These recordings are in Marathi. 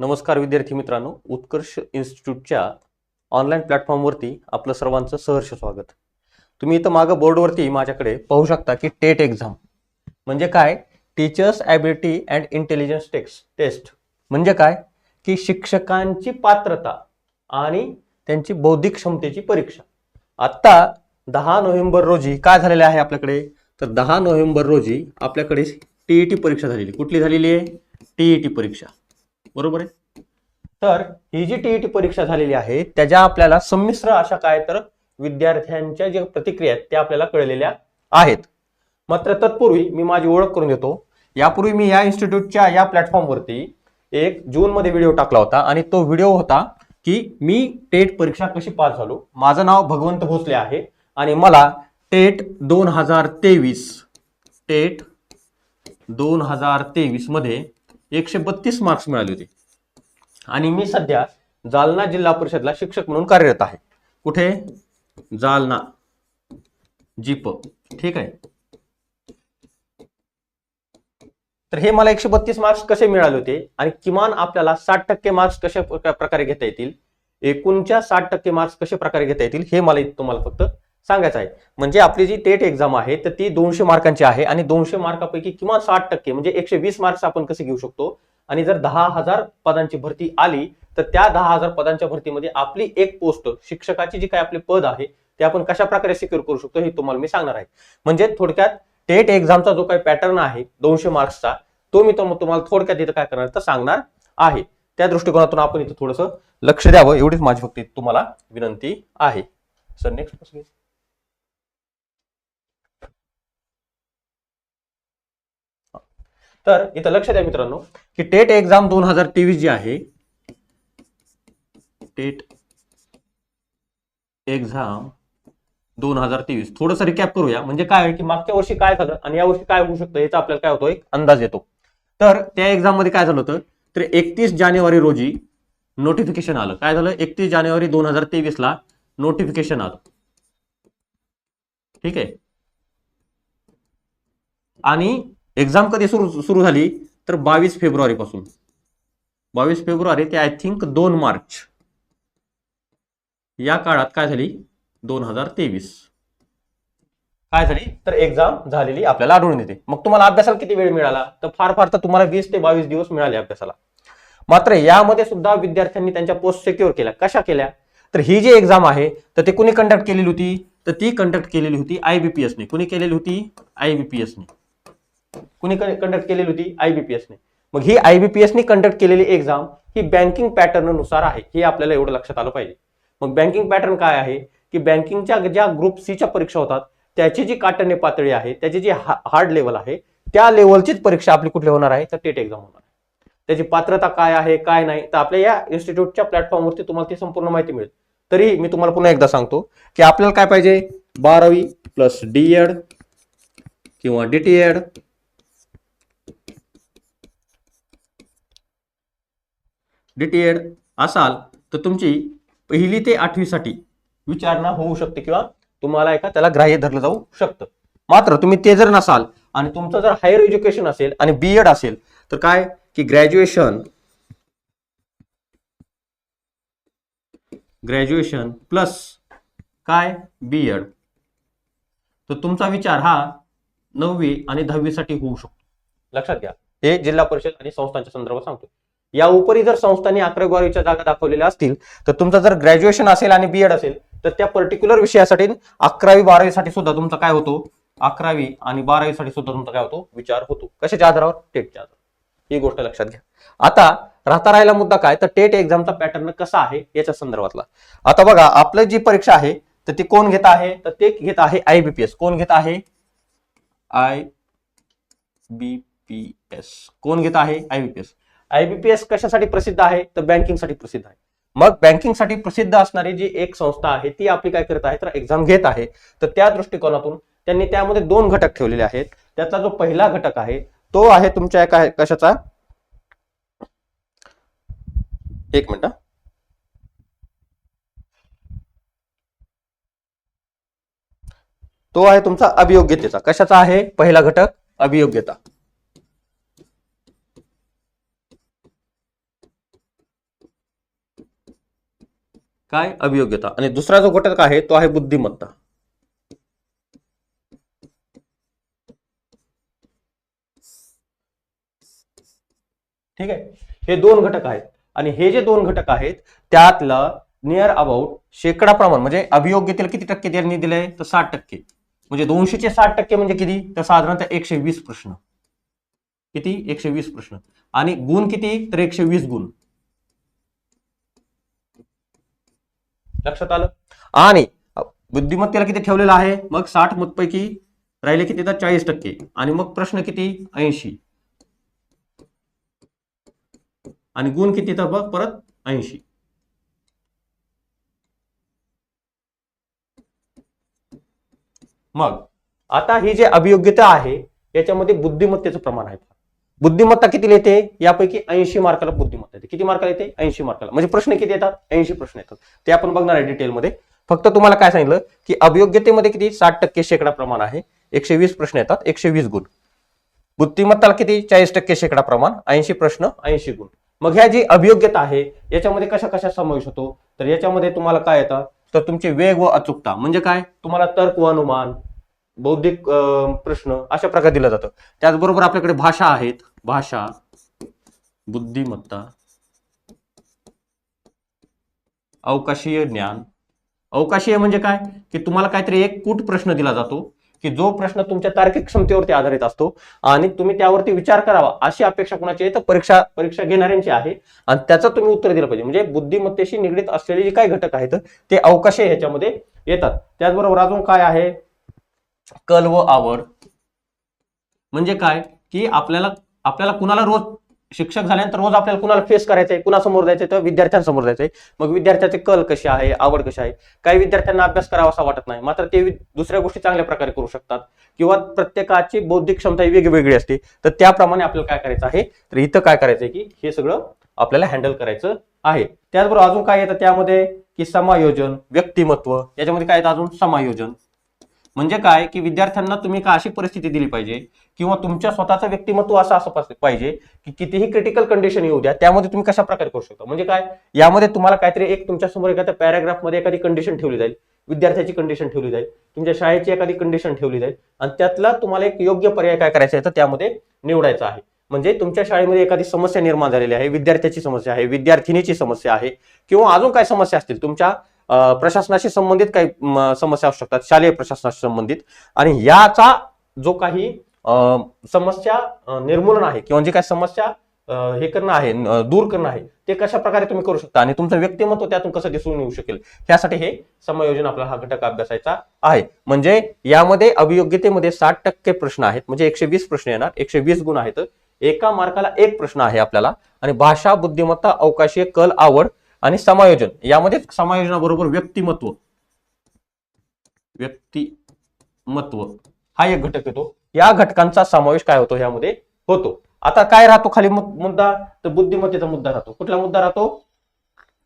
नमस्कार विद्यार्थी मित्रांनो उत्कर्ष इन्स्टिट्यूटच्या ऑनलाईन प्लॅटफॉर्मवरती आपलं सर्वांचं सहर्ष स्वागत. तुम्ही इथं मागं बोर्डवरती माझ्याकडे पाहू शकता की टेट एक्झाम म्हणजे काय? Teachers ability and intelligence tests test म्हणजे काय? की शिक्षकांची पात्रता आणि त्यांची बौद्धिक क्षमतेची परीक्षा. आत्ता दहा नोव्हेंबर रोजी काय झालेलं आहे आपल्याकडे? तर दहा नोव्हेंबर रोजी आपल्याकडे टी परीक्षा झालेली. कुठली झालेली आहे? टी ई टी परीक्षा. बरोबर आहे? तर ही जी टीईटी परीक्षा झालेली आहे त्याच्या आपल्याला संमिश्र अशा काय तर विद्यार्थ्यांच्या ज्या प्रतिक्रिया आहेत त्या आपल्याला कळलेल्या आहेत. मात्र तत्पूर्वी मी माझी ओळख करून देतो. यापूर्वी मी या इन्स्टिट्यूटच्या या प्लॅटफॉर्मवरती एक जूनमध्ये व्हिडिओ टाकला होता आणि तो व्हिडिओ होता की मी टेट परीक्षा कशी पास झालो. माझं नाव भगवंत भोसले आहे आणि मला टेट दोन हजार तेवीस टेट दोन हजार तेवीसमध्ये एकशे बत्तीस मार्क्स मिळाले होते. आणि मी सध्या जालना जिल्हा परिषदला शिक्षक म्हणून कार्यरत आहे. कुठे? जालना. जीप. ठीक आहे. तर हे मला एकशे बत्तीस मार्क्स कसे मिळाले होते आणि किमान आपल्याला साठ टक्के मार्क्स कशा प्रकारे घेता येतील? एकूणच्या साठ टक्के मार्क्स कशा प्रकारे घेता येतील हे मला इथं तुम्हाला फक्त सांगायचं आहे. म्हणजे आपली जी टेट एक्झाम आहे तर ती दोनशे मार्कांची आहे आणि दोनशे मार्कापैकी किमान साठ टक्के म्हणजे एकशे वीस मार्क्स आपण कसे घेऊ शकतो? आणि जर दहा हजार पदांची भरती आली तर त्या दहा हजार पदांच्या भरतीमध्ये आपली एक पोस्ट शिक्षकाची जी काय आपले पद आहे ते आपण कशा प्रकारे सिक्युअर करू शकतो हे तुम्हाला मी सांगणार आहे. म्हणजे थोडक्यात टेट एक्झामचा जो काही पॅटर्न आहे दोनशे मार्क्सचा तो मी तुम्हाला थोडक्यात इथं काय करणार तर सांगणार आहे. त्या दृष्टिकोनातून आपण इथं थोडंसं लक्ष द्यावं एवढीच माझी फक्त तुम्हाला विनंती आहे. सर नेक्स्ट तर इथं लक्ष द्या मित्रांनो की टेट एक्झाम दोन हजार तेवीस जी आहे टेट एक्झाम दोन हजार तेवीस. थोडंसं रिकॅप करूया म्हणजे काय आहे की मागच्या वर्षी काय झालं आणि या वर्षी काय होऊ शकतं याचा आपल्याला काय होतो एक अंदाज येतो. तर त्या एक्झाममध्ये काय झालं होतं तर एकतीस जानेवारी रोजी नोटिफिकेशन आलं. काय झालं? एकतीस जानेवारी दोन हजार तेवीस ला नोटिफिकेशन आलं. ठीक आहे? आणि एक्झाम कधी सुरू सुरू झाली? तर बावीस फेब्रुवारी पासून बावीस फेब्रुवारी ते आय थिंक दोन मार्च. या काळात काय झाली? दोन हजार तेवीस. काय झाली? तर एक्झाम झालेली आपल्याला आढळून येते. मग तुम्हाला अभ्यासाला किती वेळ मिळाला? तर फार फार तर तुम्हाला वीस ते बावीस दिवस मिळाले अभ्यासाला. मात्र यामध्ये सुद्धा विद्यार्थ्यांनी त्यांच्या पोस्ट सेक्युअर केल्या. कशा केल्या? तर ही जी एक्झाम आहे तर ते कुणी कंडक्ट केलेली होती? तर ती कंडक्ट केलेली होती आयबीपीएसने कुणी केलेली होती? आयबीपीएसने कुणी कंडक्ट केलेली होती? आयबीपीएसने मग ही आयबीपीएसने कंडक्ट केलेली एक्झाम ही बँकिंग पॅटर्ननुसार आहे. हे आपल्याला एवढं लक्षात आलं पाहिजे. मग बँकिंग पॅटर्न काय आहे? की बँकिंगच्या ज्या ग्रुप सीच्या परीक्षा होतात त्याची जी काटण्य पातळी आहे त्याची जी हार्ड लेवल आहे त्या लेवलचीच परीक्षा आपली कुठली होणार आहे? तर टेट एक्झाम होणार त्याची पात्रता काय आहे काय नाही तर आपल्या या इन्स्टिट्यूटच्या प्लॅटफॉर्मवरती तुम्हाला ती संपूर्ण माहिती मिळेल. तरी मी तुम्हाला पुन्हा एकदा सांगतो की आपल्याला काय पाहिजे? बारावी प्लस डी एड किंवा डी टी एड डीटीएड असाल तर तुमची पहिली ते आठवीसाठी विचारणा होऊ शकते किंवा तुम्हाला एका त्याला ग्राह्य धरलं जाऊ शकतं. मात्र तुम्ही ते जर नसाल आणि तुमचं जर हायर एज्युकेशन असेल आणि बीएड असेल तर काय? की ग्रॅज्युएशन ग्रॅज्युएशन प्लस काय? बीएड तर तुमचा विचार हा नववी आणि दहावीसाठी होऊ शकतो. लक्षात घ्या. हे जिल्हा परिषद आणि संस्थांच्या संदर्भात सांगतो या उपरी जर संस्थांनी अकरावीच्या जागा दाखवलेल्या असतील तर तुमचं जर ग्रॅज्युएशन असेल आणि बीएड असेल तर त्या पर्टिक्युलर विषयासाठी अकरावी बारावीसाठी सुद्धा तुमचा काय होतो? अकरावी आणि बारावीसाठी सुद्धा तुमचा काय होतो? विचार होतो. कशाच्या आधारावर? टेटच्या आधारावर. ही गोष्ट लक्षात घ्या. आता राहता राहिला मुद्दा काय? तर टेट एक्झामचा पॅटर्न कसा आहे? याच्या संदर्भातला. आता बघा आपलं जी परीक्षा आहे तर ती कोण घेत आहे? तर ते घेत आहे आयबीपीएस कोण घेत आहे? आय बीपीएस कोण घेत आहे? आयबीपीएस आयबीपीएस कशासाठी प्रसिद्ध आहे? तर बँकिंगसाठी प्रसिद्ध आहे. मग बँकिंगसाठी प्रसिद्ध असणारी जी एक संस्था आहे ती आपली काय करत आहे तर एक्झाम घेत आहे. तर त्या दृष्टिकोनातून त्यांनी त्यामध्ये दोन घटक ठेवलेले आहेत. त्याचा जो पहिला घटक आहे तो आहे तुमच्या काय कशाचा? एक मिनिट तो आहे तुमचा अभियोग्यतेचा. कशाचा आहे? पहिला घटक अभियोग्यता. काय अभियोग्यता? आणि दुसरा जो घटक आहे तो आहे बुद्धिमत्ता. ठीक आहे? हे दोन घटक आहेत. आणि हे जे दोन घटक आहेत त्यातलं नियर अबाउट शेकडा प्रमाण म्हणजे अभियोग्यतेला किती टक्के त्यांनी दिलंय? तर साठ टक्के. म्हणजे दोनशेचे साठ टक्के म्हणजे किती? तर साधारणतः एकशे वीस प्रश्न. किती? एकशे वीस प्रश्न. आणि गुण किती? तर एकशे वीस गुण. लक्षात आलं? आणि बुद्धिमत्तेला किती ठेवलेलं आहे? मग साठ पैकी राहिले किती? तर चाळीस टक्के. आणि मग प्रश्न किती? ऐंशी. आणि गुण किती? तर बघ परत ऐंशी. मग आता ही जे अभियोग्यता आहे याच्यामध्ये बुद्धिमत्तेचं प्रमाण आहे. बुद्धिमत्ता किती येते यापैकी ऐंशी मार्काला बुद्धिमत्ता येते. किती मार्काला येते? ऐंशी मार्काला. म्हणजे प्रश्न किती येतात? ऐंशी प्रश्न येतात. ते आपण बघणार आहे डिटेलमध्ये फक्त तुम्हाला काय सांगितलं? की अभियोग्यतेमध्ये किती? साठ टक्के शेकडा प्रमाण आहे. एकशे वीस प्रश्न येतात. एकशे वीस गुण. बुद्धिमत्ताला किती? चाळीस टक्के शेकडा प्रमाण. ऐंशी प्रश्न ऐंशी गुण. मग ह्या जी अभियोग्यता आहे याच्यामध्ये कशा कशा समावेश होतो? तर याच्यामध्ये तुम्हाला काय येतं? तर तुमचे वेग व अचूकता. म्हणजे काय? तुम्हाला तर्क व अनुमान बौद्धिक प्रश्न अशा प्रकारे दिलं जातो. त्याचबरोबर आपल्याकडे भाषा आहेत. भाषा बुद्धिमत्ता अवकाशीय ज्ञान. अवकाशीय म्हणजे काय? की तुम्हाला काहीतरी एक कूट प्रश्न दिला जातो की जो प्रश्न तुमच्या तार्किक क्षमतेवरती आधारित असतो आणि तुम्ही त्यावरती विचार करावा अशी अपेक्षा कोणाची आहे? तर परीक्षा परीक्षा घेणाऱ्यांची आहे. आणि त्याचं तुम्ही उत्तर दिलं पाहिजे. म्हणजे बुद्धिमत्तेशी निगडीत असलेले जे काही घटक आहेत ते अवकाशीय ह्याच्यामध्ये येतात. त्याचबरोबर अजून काय आहे? कल व आवड म्हणजे काय? की आपल्याला आपल्याला कुणाला रोज शिक्षक झाल्यानंतर रोज आपल्याला कुणाला फेस करायचं आहे कुणासमोर जायचंय तर विद्यार्थ्यांसमोर जायचंय. मग विद्यार्थ्याचे कल कसे आहे आवड कशी आहे? काही विद्यार्थ्यांना अभ्यास करावा असा वाटत नाही. मात्र ते दुसऱ्या गोष्टी चांगल्या प्रकारे करू शकतात. किंवा प्रत्येकाची बौद्धिक क्षमता ही वेगवेगळी असते. तर त्याप्रमाणे आपल्याला काय करायचं आहे? तर इथं काय करायचं आहे की हे सगळं आपल्याला हँडल करायचं आहे. त्याचबरोबर अजून काय येतं त्यामध्ये? की समायोजन व्यक्तिमत्व. याच्यामध्ये काय येतं अजून? समायोजन. म्हणजे काय? की विद्यार्थ्यांना तुम्ही का अशी परिस्थिती दिली पाहिजे? किंवा तुमच्या स्वतःचं व्यक्तिमत्व असं असं पाहिजे की कितीही क्रिटिकल कंडिशन येऊ द्या त्यामध्ये तुम्ही कशा प्रकारे करू शकता? म्हणजे काय? यामध्ये तुम्हाला काहीतरी एक तुमच्यासमोर एखाद्या पॅराग्राफमध्ये एखादी कंडिशन ठेवली जाईल विद्यार्थ्याची कंडिशन ठेवली जाईल तुमच्या शाळेची एखादी कंडिशन ठेवली जाईल आणि त्यातला तुम्हाला एक योग्य पर्याय काय करायचा आहे तर त्यामध्ये निवडायचा आहे. म्हणजे तुमच्या शाळेमध्ये एखादी समस्या निर्माण झालेली आहे विद्यार्थ्याची समस्या आहे विद्यार्थिनीची समस्या आहे किंवा अजून काय समस्या असतील तुमच्या प्रशासनाशी संबंधित काही समस्या असू शकतात शालेय प्रशासनाशी संबंधित. आणि याचा जो काही समस्या निर्मूलन आहे किंवा जे काही समस्या हे करणं आहे दूर करणं आहे ते कशा प्रकारे तुम्ही करू शकता आणि तुमचं व्यक्तिमत्व त्यातून कसं दिसून येऊ शकेल ह्यासाठी हे समायोजन आपला हा घटक अभ्यासायचा आहे. म्हणजे यामध्ये अभियोग्यतेमध्ये साठ टक्के प्रश्न आहेत म्हणजे एकशे वीस प्रश्न येणार एकशे वीस गुण आहेत. एका मार्काला एक प्रश्न आहे आपल्याला आणि भाषा बुद्धिमत्ता अवकाशीय कल आवड आणि समायोजन. यामध्ये समायोजनाबरोबर व्यक्तिमत्व. व्यक्तिमत्व. हा एक घटक येतो. या घटकांचा समावेश काय होतो? यामध्ये होतो. आता काय राहतो? खाली मुद्दा तर बुद्धिमत्तेचा मुद्दा राहतो. कुठला मुद्दा राहतो?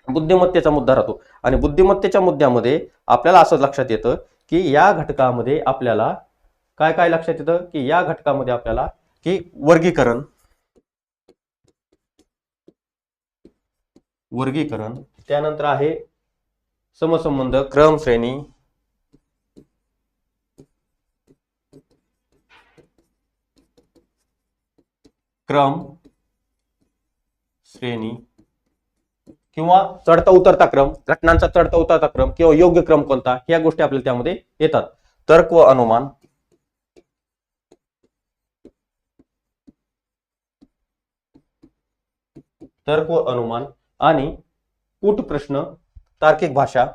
बुद्धिमत्तेचा मुद्दा राहतो. आणि बुद्धिमत्तेच्या मुद्द्यामध्ये आपल्याला असं लक्षात येतं की या घटकामध्ये आपल्याला काय काय लक्षात येतं? की या घटकामध्ये आपल्याला की वर्गीकरण. वर्गीकरण. त्यानंतर आहे समसंबंध क्रम श्रेणी. क्रम श्रेणी. किंवा चढता उतरता क्रम घटनांचा चढता उतरता क्रम किंवा योग्य क्रम कोणता या गोष्टी आपल्याला त्यामध्ये येतात. तर्क व अनुमान. तर्क व अनुमान. आणि कूट प्रश्न तार्किक भाषा.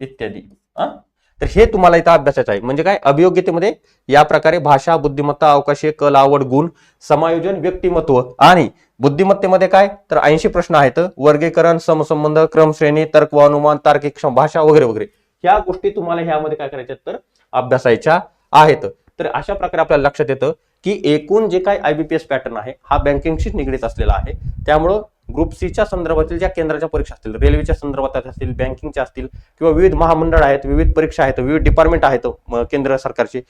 इत्यादी हा? तर हे तुम्हाला इथं अभ्यासाचं आहे. म्हणजे काय? अभियोग्यतेमध्ये या प्रकारे भाषा बुद्धिमत्ता अवकाशीय कल आवड गुण समायोजन व्यक्तिमत्व आणि बुद्धिमत्तेमध्ये काय? तर ऐंशी प्रश्न आहेत. वर्गीकरण समसंबंध क्रमश्रेणी तर्क व अनुमान तार्किक क्षम- भाषा वगैरे वगैरे. ह्या गोष्टी तुम्हाला ह्यामध्ये काय करायच्या तर अभ्यासायच्या आहेत. तर अशा प्रकारे आपल्याला लक्षात येतं की एकूण जे काही आयबीपीएस पॅटर्न आहे हा बँकिंगशीच निगडीत असलेला आहे. त्यामुळं ग्रुप सीच्या संदर्भातील ज्या केंद्राच्या परीक्षा असतील रेल्वेच्या संदर्भात असतील बँकिंगच्या असतील किंवा विविध महामंडळ आहेत विविध परीक्षा आहेत विविध डिपार्टमेंट आहेत केंद्र सरकारचे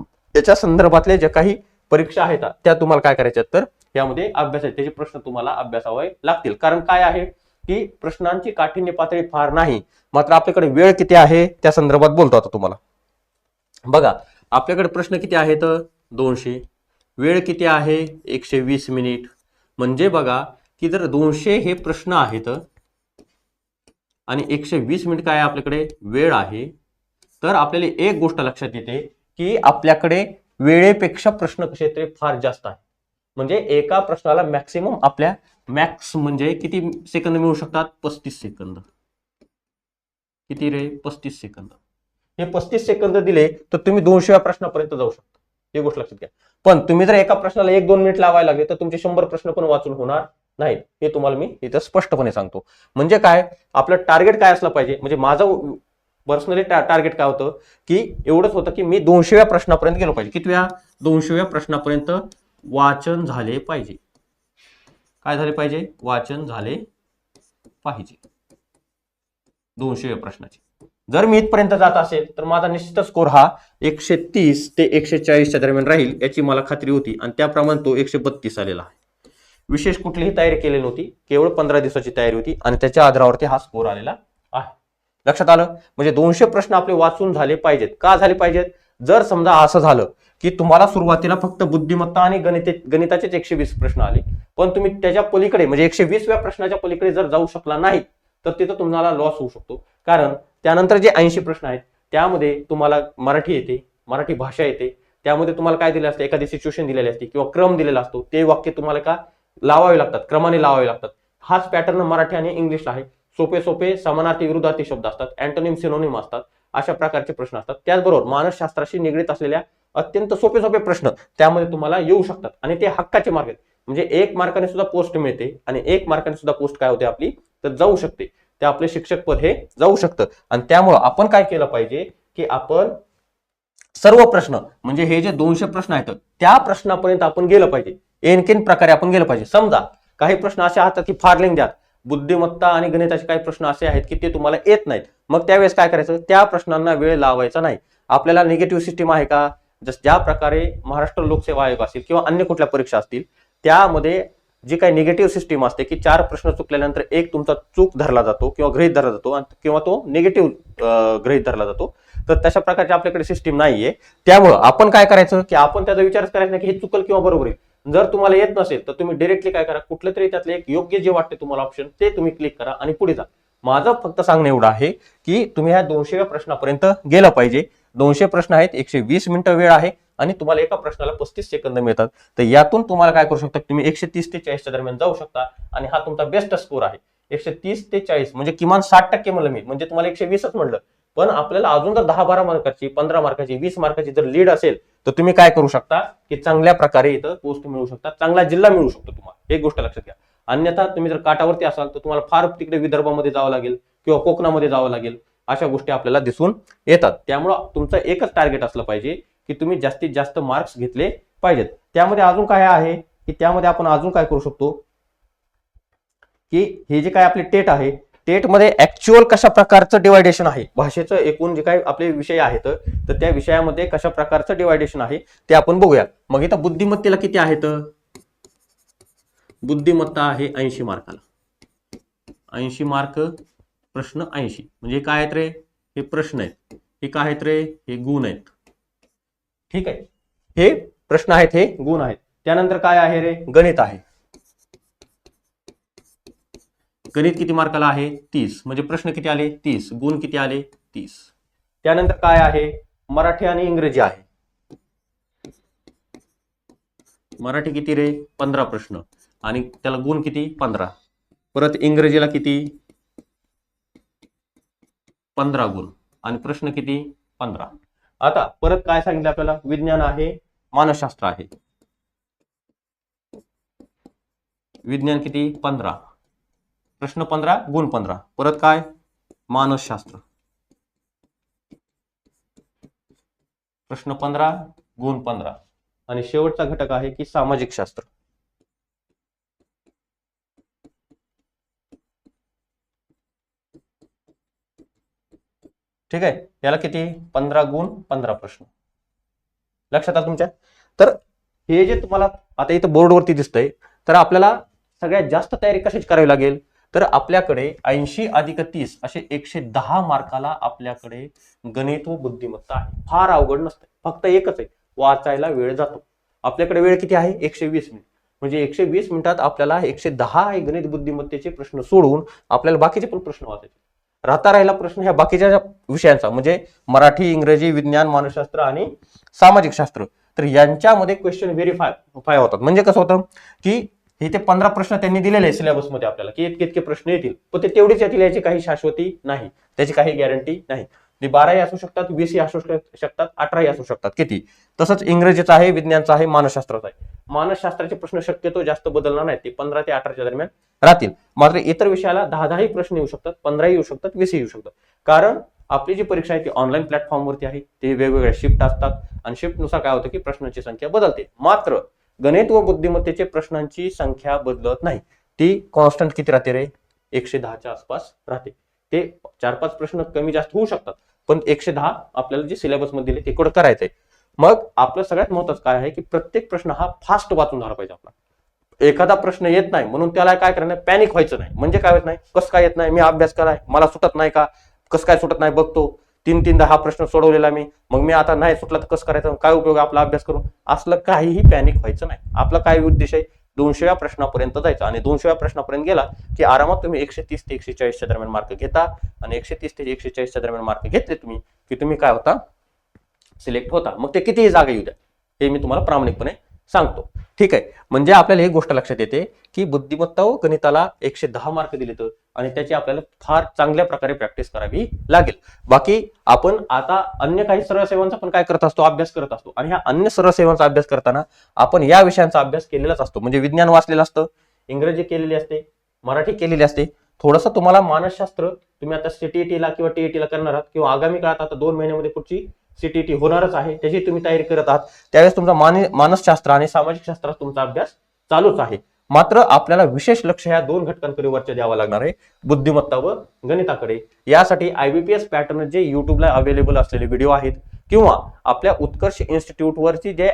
त्याच्या संदर्भातले ज्या काही परीक्षा आहेत त्या तुम्हाला काय करायच्या तर यामध्ये अभ्यास आहे त्याचे प्रश्न तुम्हाला अभ्यासावे लागतील. कारण काय आहे की प्रश्नांची काठिण्य पातळी फार नाही. मात्र आपल्याकडे वेळ किती आहे? त्या संदर्भात बोलतो आता तुम्हाला. बघा आपल्याकडे प्रश्न किती आहेत? दोनशे. वेळ किती आहे? एकशे वीस मिनिट. म्हणजे बघा की जर दोनशे हे प्रश्न आहेत आणि एकशे वीस मिनिट काय आपल्याकडे? वेळ आहे. तर आपल्याला एक गोष्ट लक्षात येते की आपल्याकडे वेळेपेक्षा प्रश्न क्षेत्रे फार जास्त आहे म्हणजे एका प्रश्नाला मॅक्सिमम आपल्या मॅक्स म्हणजे किती सेकंद मिळू शकतात? पस्तीस सेकंद किती रे? पस्तीस सेकंद हे पस्तीस सेकंद दिले तर तुम्ही दोनशेव्या प्रश्नापर्यंत जाऊ शकता. ही गोष्ट लक्षात घ्या. पण तुम्ही जर एका प्रश्नाला एक दोन मिनिट लावायला लागले तर तुमचे शंभर प्रश्न पण वाचून होणार नाहीत. हे तुम्हाला मी इथं स्पष्टपणे सांगतो. म्हणजे काय? आपलं टार्गेट काय असलं पाहिजे? म्हणजे माझं पर्सनली टार्गेट काय होतं? की एवढंच होतं की मी दोनशेव्या प्रश्नापर्यंत गेलो पाहिजे. कितव्या? दोनशेव्या प्रश्नापर्यंत वाचन झाले पाहिजे. काय झाले पाहिजे? वाचन झाले पाहिजे. दोनशेव्या प्रश्नाचे. जर मी इथपर्यंत जात असेल तर माझा निश्चित स्कोर हा एकशे तीस ते एकशे चाळीसच्या दरम्यान राहील याची मला खात्री होती. आणि त्याप्रमाणे तो एकशे बत्तीस आलेला आहे. विशेष कुठलीही तयारी केली नव्हती केवळ पंधरा दिवसाची तयारी होती आणि त्याच्या आधारावरती हा स्कोर आलेला आहे. लक्षात आलं? म्हणजे दोनशे प्रश्न आपले वाचून झाले पाहिजेत. का झाले पाहिजेत? जर समजा असं झालं की तुम्हाला सुरुवातीला फक्त बुद्धिमत्ता आणि गणिते गणिताचेच एकशे वीस प्रश्न आले पण तुम्ही त्याच्या पलीकडे म्हणजे एकशे वीसव्या प्रश्नाच्या पलीकडे जर जाऊ शकला नाही तर तिथं तुम्हाला लॉस होऊ शकतो. कारण त्यानंतर जे ऐंशी प्रश्न आहेत त्यामध्ये तुम्हाला मराठी येते मराठी भाषा येते. त्यामध्ये तुम्हाला काय दिले असते? एखादी सिच्युएशन दिलेली असते किंवा क्रम दिलेला असतो. ते वाक्य तुम्हाला का लावावे लागतात? क्रमाने लावावे लागतात. हाच पॅटर्न मराठी आणि इंग्लिशला आहे. सोपे सोपे समानार्थी विरुद्धार्थी शब्द असतात. अँटोनिम सिनोनिम असतात. अशा प्रकारचे प्रश्न असतात. त्याचबरोबर मानसशास्त्राशी निगडीत असलेल्या अत्यंत सोपे सोपे प्रश्न त्यामध्ये तुम्हाला येऊ शकतात. आणि ते हक्काचे मार्ग आहेत. म्हणजे एक मार्काने सुद्धा पोस्ट मिळते आणि एक मार्काने सुद्धा पोस्ट काय होते आपली? तर जाऊ शकते. ते आपले शिक्षक पद हे जाऊ शकतं. आणि त्यामुळं आपण काय केलं पाहिजे की आपण सर्व प्रश्न म्हणजे हे जे दोनशे प्रश्न आहेत त्या प्रश्नापर्यंत आपण गेलं पाहिजे. एनकेन प्रकारे आपण गेलं पाहिजे. समजा काही प्रश्न असे आहेत की फार लिंग द्यात बुद्धिमत्ता आणि गणिताचे काही प्रश्न असे आहेत की ते तुम्हाला येत नाहीत. मग त्यावेळेस काय करायचं? त्या प्रश्नांना वेळ लावायचा नाही. आपल्याला निगेटिव्ह सिस्टीम आहे का? जस ज्या प्रकारे महाराष्ट्र लोकसेवा आयोग असेल किंवा अन्य कुठल्या परीक्षा असतील त्यामध्ये जी काही निगेटिव्ह सिस्टीम असते की चार प्रश्न चुकल्यानंतर एक तुमचा चूक धरला जातो किंवा गृहित धरला जातो किंवा तो निगेटिव्ह गृहित धरला जातो. तर तशा प्रकारची आपल्याकडे सिस्टीम नाहीये. त्यामुळं आपण काय करायचं की आपण त्याचा विचारच करायचा नाही की हे चुकल किंवा बरोबर आहे. जर तुम्हाला येत नसेल तर तुम्ही डिरेक्टली काय करा कुठलं तरी त्यातलं एक योग्य जे वाटते तुम्हाला ऑप्शन ते तुम्ही क्लिक करा आणि पुढे जा. माझं फक्त सांगणं एवढं आहे की तुम्ही ह्या दोनशेव्या प्रश्नापर्यंत गेलं पाहिजे. दोनशे प्रश्न आहेत एकशे वीस मिनिटं वेळ आहे. आणि तुम्हाला एका प्रश्नाला पस्तीस सेकंद मिळतात. तर यातून तुम्हाला काय करू शकता तुम्ही एकशे तीस ते चाळीसच्या दरम्यान जाऊ शकता आणि हा तुमचा बेस्ट स्कोर आहे. एकशे तीस ते चाळीस म्हणजे किमान साठ टक्के म्हणलं मी म्हणजे तुम्हाला एकशे वीसच म्हणलं पण आपल्याला अजून जर दहा बारा मार्काची पंधरा मार्काची वीस मार्काची जर लीड असेल तर तुम्ही काय करू शकता की चांगल्या प्रकारे इथं पोस्ट मिळू शकता चांगला जिल्हा मिळू शकतो तुम्हाला. एक गोष्ट लक्षात घ्या. अन्यथा तुम्ही जर काटावरती असाल तर तुम्हाला फार तिकडे विदर्भामध्ये जावं लागेल किंवा कोकणामध्ये जावं लागेल अशा गोष्टी आपल्याला दिसून येतात. त्यामुळं तुमचं एकच टार्गेट असलं पाहिजे की तुम्ही जास्तीत जास्त मार्क्स घेतले पाहिजेत. त्यामध्ये अजून काय आहे? की त्यामध्ये आपण अजून काय करू शकतो? की हे जे काय आपले टेट आहे टेटमध्ये ऍक्च्युअल कशा प्रकारचं डिवायडेशन आहे? भाषेचं एकूण जे काही आपले विषय आहेत तर त्या विषयामध्ये कशा प्रकारचं डिवायडेशन आहे ते आपण बघूया. मग इथं बुद्धिमत्तेला किती आहेत? बुद्धिमत्ता आहे ऐंशी मार्काला. ऐंशी मार्क प्रश्न ऐंशी. म्हणजे काय आहेत रे? हे प्रश्न आहेत. हे काय आहेत रे? हे गुण आहेत. ठीक आहे. हे प्रश्न आहेत हे गुण आहेत. त्यानंतर काय आहे रे? गणित आहे. गणित किती मार्काला आहे? तीस. म्हणजे प्रश्न किती आले? तीस. गुण किती आले? तीस. त्यानंतर काय आहे? मराठी आणि इंग्रजी आहे. मराठी किती रे? पंधरा प्रश्न. आणि त्याला गुण किती? पंधरा. परत इंग्रजीला किती? पंधरा गुण. आणि प्रश्न किती? पंधरा. आता परत काय सांगितलं आपल्याला? विज्ञान आहे मानसशास्त्र आहे. विज्ञान किती? पंधरा. प्रश्न पंधरा गुण पंधरा. परत काय? मानसशास्त्र. प्रश्न पंधरा गुण पंधरा. आणि शेवटचा घटक आहे की सामाजिक शास्त्र. ठीक आहे? याला किती? पंधरा गुण पंधरा प्रश्न. लक्षात आलं तुमच्या? तर हे जे तुम्हाला आता इथं बोर्डवरती दिसतंय तर आपल्याला सगळ्यात जास्त तयारी कशाची करावी लागेल? तर आपल्याकडे ऐंशी अधिक तीस असे एकशे दहा मार्काला आपल्याकडे गणित व बुद्धिमत्ता आहे. फार अवघड नसते फक्त एकच आहे. वाचायला वेळ जातो. आपल्याकडे वेळ किती आहे? एकशे वीस मिनिट. म्हणजे एकशे वीस मिनिटात आपल्याला एकशे दहा हे गणित बुद्धिमत्तेचे प्रश्न सोडून आपल्याला बाकीचे पण प्रश्न वाचायचे. राहता राहिला प्रश्न ह्या बाकीच्या विषयांचा म्हणजे मराठी इंग्रजी विज्ञान मानसशास्त्र आणि सामाजिक शास्त्र तर यांच्यामध्ये क्वेश्चन व्हेरीफाय फाय होतात. म्हणजे कसं होतं की इथे पंधरा प्रश्न त्यांनी दिलेले आहे सिलेबसमध्ये आपल्याला की इतके इतके प्रश्न येतील पण ते तेवढेच येतील याची काही शाश्वती नाही त्याची काही गॅरंटी नाही. ते बाराही असू शकतात वीसही असू शकतात अठराही असू शकतात. किती? तसंच इंग्रजीचा आहे विज्ञानचा आहे मानसशास्त्राचा आहे. मानसशास्त्राचे प्रश्न शक्यतो जास्त बदलणार नाहीत. ते पंधरा ते अठराच्या दरम्यान राहतील. मात्र इतर विषयाला दहा दहाही प्रश्न येऊ शकतात पंधराही येऊ शकतात वीसही येऊ शकतात. कारण आपली जी परीक्षा आहे ती ऑनलाईन प्लॅटफॉर्मवरती आहे. ते वेगवेगळ्या शिफ्ट असतात आणि शिफ्टनुसार काय होतं की प्रश्नांची संख्या बदलते. मात्र गणित व बुद्धिमत्तेचे प्रश्नांची संख्या बदलत नाही. ती कॉन्स्टंट किती राहते रे? एकशे दहाच्या आसपास राहते. ते चार पाच प्रश्न कमी जास्त होऊ शकतात. पण एकशे दहा आपल्याला जे सिलेबसमध्ये दिले तेवढं करायचंय. मग आपलं सगळ्यात महत्वाचं काय आहे की प्रत्येक प्रश्न हा फास्ट वाचून झाला पाहिजे आपला. एखादा प्रश्न येत नाही म्हणून त्याला काय करायचं पॅनिक व्हायचं नाही. म्हणजे काय होत नाही? कसं काय येत नाही? मी अभ्यास कराय मला सुटत नाही का? कसं काय सुटत नाही? बघतो. तीन तीनदा हा प्रश्न सोडवलेला मी. मग मी आता नाही सुटला तर कसं करायचं? काय उपयोग आपला अभ्यास करून? असलं काहीही पॅनिक व्हायचं नाही. आपला काय उद्देश आहे? दोनशेव्या प्रश्नापर्यंत जायचं. आणि दोनशेव्या प्रश्नापर्यंत गेला की आरामात तुम्ही एकशे तीस ते एकशे चाळीसच्या दरम्यान मार्क घेता. आणि एकशे तीस ते एकशे चाळीसच्या दरम्यान मार्क घेतले तुम्ही की तुम्ही काय होता? सिलेक्ट होता. मग ते कितीही जागा येऊ द्या. हे मी तुम्हाला प्रामाणिकपणे सांगतो. ठीक आहे. म्हणजे आपल्याला एक गोष्ट लक्षात येते की बुद्धिमत्ता व गणिताला एकशे दहा मार्क दिले तर आणि त्याची आपल्याला फार चांगल्या प्रकारे प्रॅक्टिस करावी लागेल. बाकी आपण आता अन्य काही सरळ सेवांचा पण काय करत असतो? अभ्यास करत असतो. आणि ह्या अन्य सरळ सेवांचा अभ्यास करताना आपण या विषयांचा अभ्यास केलेलाच असतो. म्हणजे विज्ञान वाचलेलं असतं इंग्रजी केलेली असते मराठी केलेली असते. थोडंसं तुम्हाला मानसशास्त्र तुम्ही आता सीटीईटीला किंवा टीईटीला करणार आहात किंवा आगामी काळात आता दोन महिन्यामध्ये पुढची सीटीईटी होणारच आहे त्याची तुम्ही तयारी करत आहात. त्यावेळेस तुमचा मान मानसशास्त्र आणि सामाजिक शास्त्रात तुमचा अभ्यास चालूच आहे. मात्र आपल्याला विशेष लक्ष ह्या दोन घटकांकडे वरच्या द्यावं लागणार आहे. बुद्धिमत्ता व गणिताकडे. यासाठी आयबीपीएस पॅटर्न जे युट्यूबला अवेलेबल असलेले व्हिडिओ आहेत किंवा आपल्या उत्कर्ष इन्स्टिट्यूटवरची जे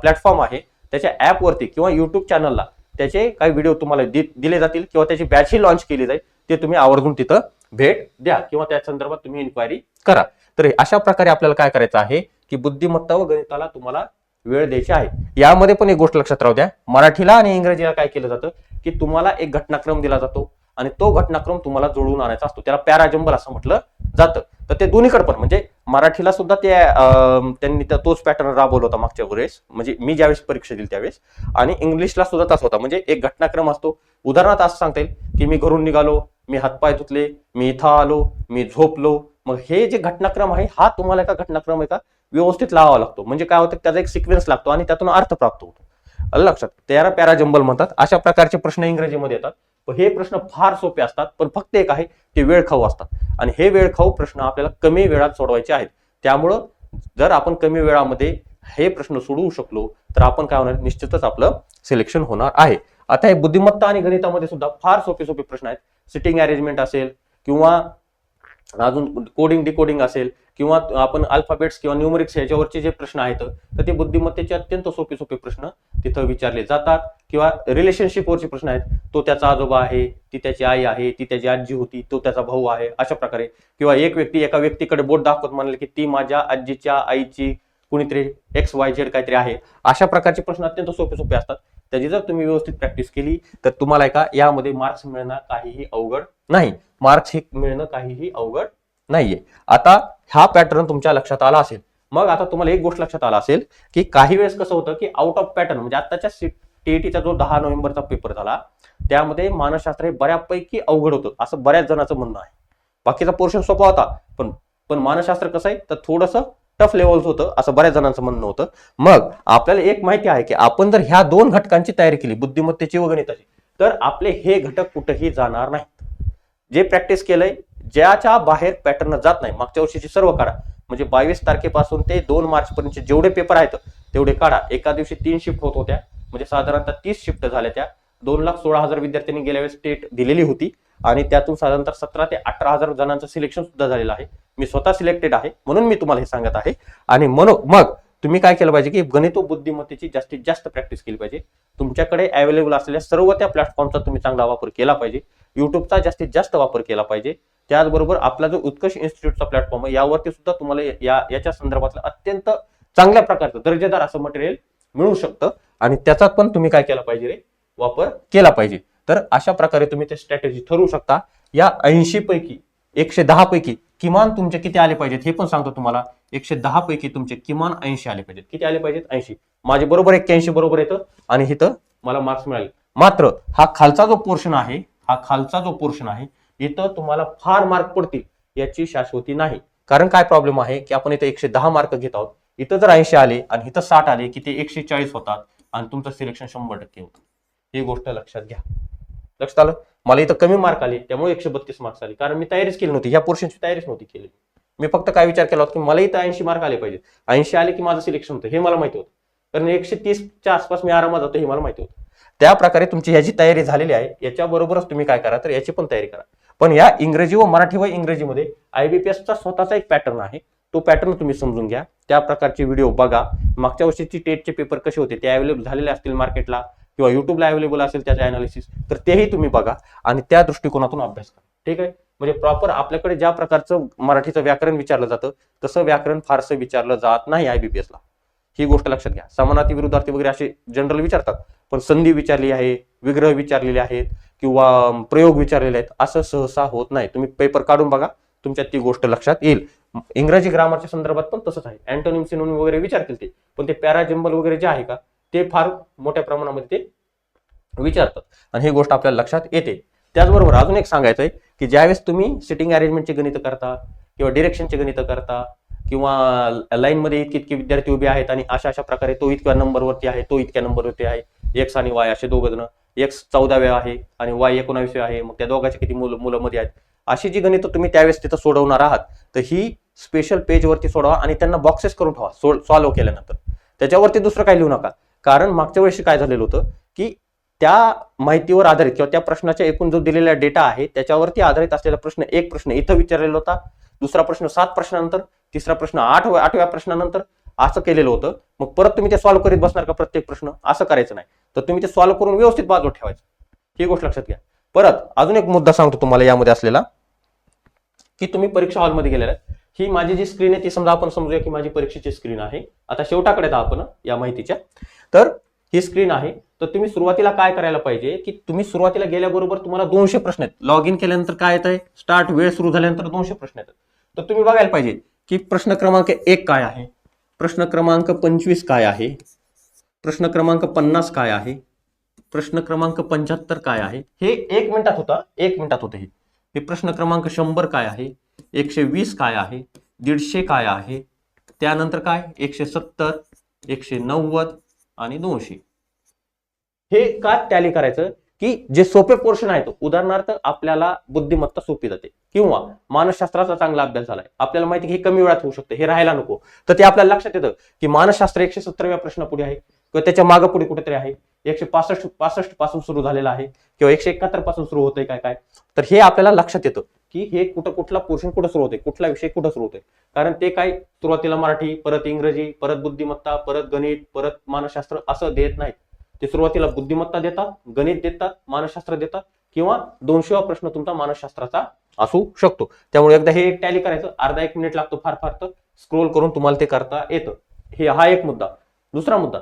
प्लॅटफॉर्म आहे त्याच्या ॲपवरती किंवा युट्यूब चॅनलला त्याचे काही व्हिडिओ तुम्हाला दि- दिले जातील किंवा त्याची बॅचही लॉन्च केली जाईल ते तुम्ही आवर्जून तिथं भेट द्या किंवा त्या संदर्भात तुम्ही इन्क्वायरी करा. तर अशा प्रकारे आपल्याला काय करायचं आहे की बुद्धिमत्ता व गणिताला तुम्हाला वेळ द्यायची आहे. यामध्ये पण एक गोष्ट लक्षात राहू द्या. मराठीला आणि इंग्रजीला काय केलं जातं? की तुम्हाला एक घटनाक्रम दिला जातो आणि तो घटनाक्रम तुम्हाला जुळवून आणायचा असतो. त्याला पॅराजंबल असं म्हटलं जातं. तर ते दोन्हीकडे पण म्हणजे मराठीला सुद्धा ते त्यांनी त्या- तोच पॅटर्न राबवला होता मागच्या वेळेस. म्हणजे मी ज्यावेळेस परीक्षा दिली त्यावेळेस. आणि इंग्लिशला सुद्धा तसा होता. म्हणजे एक घटनाक्रम असतो. उदाहरणार्थ असं सांगता येईल की मी घरून निघालो मी हातपाय धुतले मी इथं आलो मी झोपलो. मग हे जे घटनाक्रम आहे हा तुम्हाला एका घटनाक्रम एका व्यवस्थित लावावा लागतो. म्हणजे काय होतं त्याचा एक सिक्वेन्स लागतो आणि त्यातून अर्थ प्राप्त होतो. लक्षात? त्याला पॅराजंबल म्हणतात. अशा प्रकारचे प्रश्न इंग्रजीमध्ये येतात. पण हे प्रश्न फार सोपे असतात पण फक्त एक आहे ते वेळ खाऊ असतात. आणि हे वेळ खाऊ प्रश्न आपल्याला कमी वेळात सोडवायचे आहेत. त्यामुळं जर आपण कमी वेळामध्ये हे प्रश्न सोडवू शकलो तर आपण काय होणार? निश्चितच आपलं सिलेक्शन होणार आहे. आता हे बुद्धिमत्ता आणि गणितामध्ये सुद्धा फार सोपे सोपे प्रश्न आहेत. सिटिंग अरेंजमेंट असेल किंवा अजून कोडिंग डिकोडिंग असेल. किंवा आपण अल्फाबेट्स किंवा न्यूमरिक्स याच्यावरचे जे प्रश्न आहेत तर ते बुद्धिमत्तेचे अत्यंत सोपे सोपे प्रश्न तिथं विचारले जातात. किंवा रिलेशनशिपवरचे प्रश्न आहेत तो त्याचा आजोबा आहे ती त्याची आई आहे ती त्याची आजी होती तो त्याचा भाऊ आहे अशा प्रकारे. किंवा एक व्यक्ती एका व्यक्तीकडे बोट दाखवत म्हणाले की ती माझ्या आजीच्या आईची कुणीतरी एक्स वाय झेड काहीतरी आहे. अशा प्रकारचे प्रश्न अत्यंत सोपे सोपे असतात. त्याची जर तुम्ही व्यवस्थित प्रॅक्टिस केली तर तुम्हाला एका यामध्ये मार्क्स मिळणं काहीही अवघड नाही. मार्क्स हे मिळणं काहीही अवघड नाहीये. आता हा पॅटर्न तुमच्या लक्षात आला असेल. मग आता तुम्हाला एक गोष्ट लक्षात आला असेल की काही वेळेस कसं होतं की आउट ऑफ पॅटर्न म्हणजे आताच्या टीईटीचा जो दहा नोव्हेंबरचा पेपर झाला त्यामध्ये मानसशास्त्र हे बऱ्यापैकी अवघड होतं. असं बऱ्याच जणांचं म्हणणं आहे. बाकीचा पोर्शन सोपा होता पण पण मानसशास्त्र कसं आहे तर थोडंसं टफ लेवल्स होतं असं बऱ्याच जणांचं म्हणणं होतं. मग आपल्याला एक माहिती आहे की आपण जर ह्या दोन घटकांची तयारी केली बुद्धिमत्तेची व गणिताची तर आपले हे घटक कुठेही जाणार नाहीत. जे प्रॅक्टिस केलंय ज्याच्या बाहेर पॅटर्न जात नाही. मागच्या वर्षीची सर्व काढा. म्हणजे बावीस तारखेपासून ते दोन मार्च पर्यंत जेवढे पेपर आहेत तेवढे काढा. एका दिवशी तीन शिफ्ट होत होत्या. म्हणजे साधारणतः तीस शिफ्ट झाल्या त्या. दोन लाख सोळा हजार विद्यार्थ्यांनी गेल्या वेळेस स्टेट दिलेली होती. आणि त्यातून साधारणतः सतरा ते अठरा हजार जणांचं सिलेक्शन सुद्धा झालेलं आहे. मी स्वतः सिलेक्टेड आहे. म्हणून मी तुम्हाला हे सांगत आहे. आणि म्हणून मग तुम्ही काय केलं पाहिजे की गणित बुद्धिमत्तेची जास्तीत जास्त प्रॅक्टिस केली पाहिजे. तुमच्याकडे अवेलेबल असलेल्या सर्व त्या प्लॅटफॉर्मचा तुम्ही चांगला वापर केला पाहिजे. युट्यूबचा जास्तीत जास्त वापर केला पाहिजे. त्याचबरोबर आपला जो उत्कर्ष इन्स्टिट्यूटचा प्लॅटफॉर्म आहे यावरती सुद्धा तुम्हाला या याच्या संदर्भातलं अत्यंत चांगल्या प्रकारचं दर्जेदार असं मटेरियल मिळू शकतं. आणि त्याचा पण तुम्ही काय केला पाहिजे रे? वापर केला पाहिजे. तर अशा प्रकारे तुम्ही ते स्ट्रॅटेजी ठरवू शकता. या ऐंशी पैकी एकशे दहा पैकी किमान तुमचे किती आले पाहिजेत हे पण सांगतो तुम्हाला. एकशे दहा पैकी तुमचे किमान ऐंशी आले पाहिजेत. किती आले पाहिजेत? ऐंशी. माझे बरोबर एक्क्याऐंशी बरोबर येतं आणि इथं मला मार्क्स मिळाले. मात्र हा खालचा जो पोर्शन आहे हा खालचा जो पोर्शन आहे इथं तुम्हाला फार मार्क पडतील याची शाश्वती नाही. कारण काय प्रॉब्लेम आहे की आपण इथं एकशे दहा मार्क घेत आहोत. इथं जर ऐंशी आले आणि इथं साठ आले की ते एकशे चाळीस होतात आणि तुमचं सिलेक्शन शंभर टक्के होतं. ही गोष्ट लक्षात घ्या. लक्षात आलं? मला इथं कमी मार्क आले त्यामुळे एकशे बत्तीस मार्क्स आले. कारण मी तयारीच केली नव्हती. ह्या पोर्शनची तयारीच नव्हती केली. मी फक्त काय विचार केला होता की मला इथं ऐंशी मार्क आले पाहिजे ऐंशी आले की माझं सिलेक्शन होतं हे मला माहिती होतं. कारण एकशे तीसच्या आसपास मी आरामात जातो हे मला माहिती होतं. त्या प्रकारे तुमची ह्याची तयारी झालेली आहे. याच्याबरोबरच तुम्ही काय करा तर याची पण तयारी करा. पण या इंग्रजी व मराठी व इंग्रजीमध्ये आयबीपीएसचा स्वतःचा एक पॅटर्न आहे. तो पॅटर्न तुम्ही समजून घ्या. त्या प्रकारचे व्हिडिओ बघा. मागच्या वर्षीची टेटचे पेपर कसे होते ते अवेलेबल झालेले असतील मार्केटला किंवा युट्यूबला अवेलेबल असेल त्याचे अनालिसिस तर तेही तुम्ही बघा आणि त्या दृष्टिकोनातून अभ्यास करा. ठीक आहे? म्हणजे प्रॉपर आपल्याकडे ज्या प्रकारचं मराठीचं व्याकरण विचारलं जातं तसं व्याकरण फारसं विचारलं जात नाही आयबीपीएसला ही गोष्ट लक्षात घ्या. समानार्थी विरुद्धार्थी वगैरे असे जनरल विचारतात. पण संधी विचारली आहे विग्रह विचारलेले आहेत किंवा प्रयोग विचारलेले आहेत असं सहसा होत नाही. तुम्ही पेपर काढून बघा तुमच्यात ती गोष्ट लक्षात येईल. इंग्रजी ग्रामरच्या संदर्भात पण तसंच आहे. अँटोनिम सिनोनिम वगैरे विचारतील ते. पण ते पॅराजिम्बल वगैरे जे आहे का ते फार मोठ्या प्रमाणामध्ये ते विचारतात. आणि ही गोष्ट आपल्याला लक्षात येते. त्याचबरोबर अजून एक सांगायचं आहे की ज्यावेळेस तुम्ही सिटिंग अरेंजमेंटचे गणित करता किंवा डिरेक्शनचे गणित करता किंवा लाईनमध्ये इतके इतके विद्यार्थी उभे आहेत आणि अशा अशा प्रकारे तो इतक्या नंबरवरती आहे तो इतक्या नंबरवरती आहे एक्स आणि वाय असे दोघ जण. एक्स चौदाव्या आहे आणि वाय एकोणावीसव्या आहे. मग त्या दोघांचे किती मुलं मुलं मध्ये आहेत? अशी जी गणितं तुम्ही त्यावेळेस तिथं सोडवणार आहात तर ही स्पेशल पेजवरती सोडवा आणि त्यांना बॉक्सेस करून ठेवा सो सॉल्व्ह केल्यानंतर. त्याच्यावरती दुसरं काही लिहू नका. कारण मागच्या वेळेशी काय झालेलं होतं की त्या माहितीवर आधारित किंवा त्या प्रश्नाच्या एकूण जो दिलेला डेटा आहे त्याच्यावरती आधारित असलेला प्रश्न एक प्रश्न इथं विचारलेला होता. दुसरा प्रश्न सात प्रश्नानंतर तिसरा प्रश्न आठ आठव्या प्रश्नानंतर असं केलेलं होतं. मग परत तुम्ही ते सॉल्व्ह करीत बसणार का प्रत्येक प्रश्न? असं करायचं नाही. तर तुम्ही ते सॉल्व्ह करून व्यवस्थित बाजू ठेवायचं. ही गोष्ट लक्षात घ्या. परत अजून एक मुद्दा सांगतो तुम्हाला यामध्ये असलेला की तुम्ही परीक्षा हॉलमध्ये गेलेला आहे. ही माझी जी स्क्रीन आहे ती समजा आपण समजूया की माझी परीक्षेची स्क्रीन आहे. आता शेवटाकडे येतो आपण या माहितीच्या. तर ही स्क्रीन आहे. तर तुम्ही सुरुवातीला काय करायला पाहिजे की तुम्ही सुरुवातीला गेल्याबरोबर तुम्हाला दोनशे प्रश्न आहेत. लॉग इन केल्यानंतर काय येत आहे स्टार्ट वेळ सुरू झाल्यानंतर दोनशे प्रश्न येतात. तर तुम्ही बघायला पाहिजे की प्रश्न क्रमांक एक काय आहे? प्रश्न क्रमांक पंचवीस काय आहे? प्रश्न क्रमांक पन्नास काय आहे? प्रश्न क्रमांक पंच्याहत्तर काय आहे? हे एक मिनिटात होता एक मिनिटात होते हे. हे प्रश्न क्रमांक शंभर काय आहे? एकशे वीस काय आहे? दीडशे काय आहे? त्यानंतर काय? एकशे सत्तर एकशे नव्वद आणि दोनशे. हे का टॅली करायचं? की जे सोपे पोर्शन आहेत उदाहरणार्थ आपल्याला बुद्धिमत्ता सोपी जाते किंवा मानसशास्त्राचा चांगला अभ्यास झालाय. आपल्याला माहिती की हे कमी वेळात होऊ शकतं हे राहायला नको. तर ते आपल्याला लक्षात येतं की मानसशास्त्र एकशे सत्तरव्या प्रश्नापुढे आहे किंवा त्याच्यामागे पुढे कुठेतरी आहे. एकशे पासष्ट पासष्टपासून सुरू झालेला आहे किंवा एकशे एकाहत्तरपासून सुरू होतंय काय काय. तर हे आपल्याला लक्षात येतं की हे कुठं कुठला पोर्शन कुठं सुरू होते कुठला विषय कुठं सुरू होते कारण ते काय सुरुवातीला मराठी परत इंग्रजी परत बुद्धिमत्ता परत गणित परत मानसशास्त्र असं देत नाहीत. ते सुरुवातीला बुद्धिमत्ता देतात गणित देतात मानसशास्त्र देतात किंवा दोनशेवा प्रश्न तुमचा मानसशास्त्राचा असू शकतो. त्यामुळे एकदा हे एक टॅली करायचं अर्धा एक मिनिट लागतो फार फार तर स्क्रोल करून तुम्हाला ते करता येतं. हे हा एक मुद्दा. दुसरा मुद्दा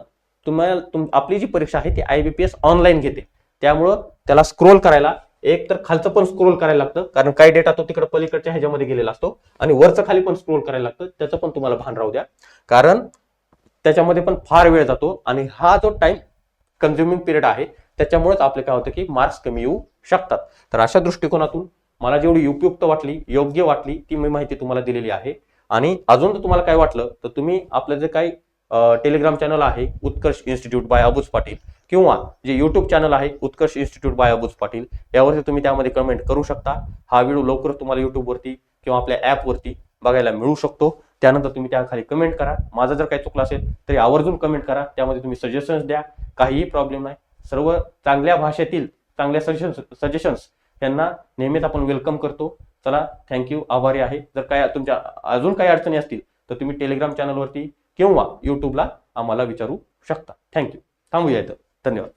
तुम्हाला तुम आपली जी परीक्षा आहे ती I B P S online घेते. त्यामुळं त्याला स्क्रोल करायला एक तर खालचं पण स्क्रोल करायला लागतं कारण काही डेटा तो तिकडे पलीकडच्या ह्याच्यामध्ये गेलेला असतो आणि वरचं खाली पण स्क्रोल करायला लागतं त्याचं पण तुम्हाला भान राहू द्या. कारण त्याच्यामध्ये पण फार वेळ जातो आणि हा जो टाइम कन्झ्युमिंग पिरियड आहे. त्याच्यामुळेच आपले काय होतं की मार्क्स कमी येऊ शकतात. तर अशा दृष्टिकोनातून मला जेवढी उपयुक्त वाटली योग्य वाटली ती मी माहिती तुम्हाला दिलेली आहे. आणि अजून जर तुम्हाला काय वाटलं तर तुम्ही आपलं जे काही टेलिग्राम चॅनल आहे उत्कर्ष इन्स्टिट्यूट बाय अबूज पाटील किंवा जे यूट्यूब चॅनल आहे उत्कर्ष इन्स्टिट्यूट बाय अबूज पाटील यावरती तुम्ही त्यामध्ये कमेंट करू शकता. हा व्हिडिओ लवकरच तुम्हाला युट्यूबवरती किंवा आपल्या ॲपवरती बघायला मिळू शकतो. त्यानंतर तुम्ही त्या खाली कमेंट करा. माझा जर काही चुकला असेल तरी आवर्जून कमेंट करा. त्यामध्ये तुम्ही सजेशन्स द्या. काहीही प्रॉब्लेम नाही. सर्व चांगल्या भाषेतील चांगल्या सजेशन्स सजेशन्स त्यांना नेहमीच आपण वेलकम करतो. चला थँक्यू आभारी आहे. जर काय तुमच्या अजून काही अडचणी असतील तर तुम्ही टेलिग्राम चॅनलवरती किंवा युट्यूबला आम्हाला विचारू शकता. थँक्यू थांबूया इथं. धन्यवाद.